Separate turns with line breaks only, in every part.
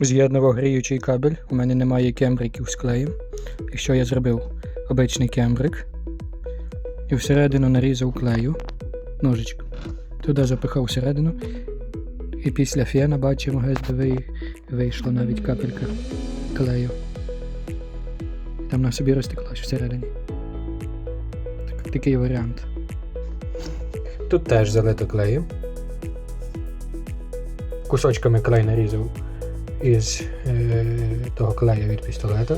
З'єднував гріючий кабель. У мене немає кембриків з клеєм. Якщо я зробив обичний кембрик і всередину нарізав клею ножичком. Туди запихав всередину. І після фена бачимо, ви- вийшла навіть капелька клею. Там на собі розтеклась всередині. Так, такий варіант. Тут теж залито клеєм. Кусочками клей нарізав із е, того клею від пістолета,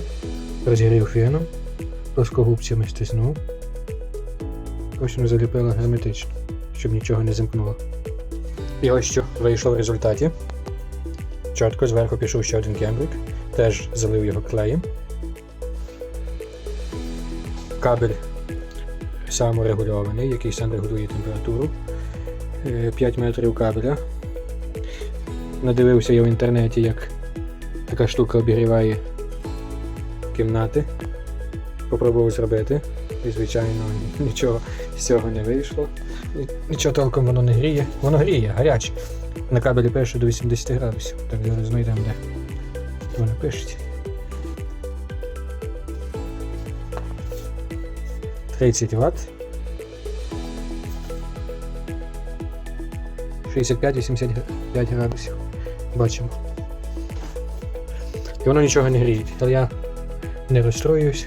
розігрів феном, плоскогубцями стиснув. Потім заліпила герметично, щоб нічого не замкнуло. І ось що вийшло в результаті. Чітко зверху пішов ще один кембрик, теж залив його клеєм. Кабель саморегульований, який сам регулює температуру. Е, 5 метрів кабеля. Надивився я в інтернеті, як така штука обігріває кімнати. Попробував зробити. І, звичайно, нічого з цього не вийшло. Нічого толком воно не гріє. Воно гріє, гаряче. На кабелі пише до 80 градусів. Так зараз знайдемо де. Воно пишуть. 30 Вт. 65-85 градусів. Бачимо. І воно нічого не гріє. Але я не розстроююсь,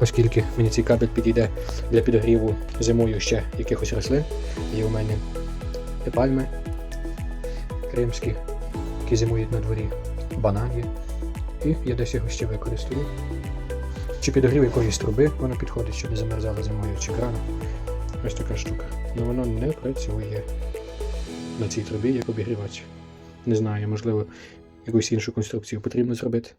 оскільки мені цей кабель підійде для підогріву зимою ще якихось рослин. Є у мене пальми кримські, які зимують на дворі, банан є. І я десь його ще використаю. Чи підогрів якоїсь труби, воно підходить, щоб не замерзало зимою чи крану. Ось така штука. Але воно не працює на цій трубі як обігрівач. Не знаю, можливо, якусь іншу конструкцію потрібно зробити.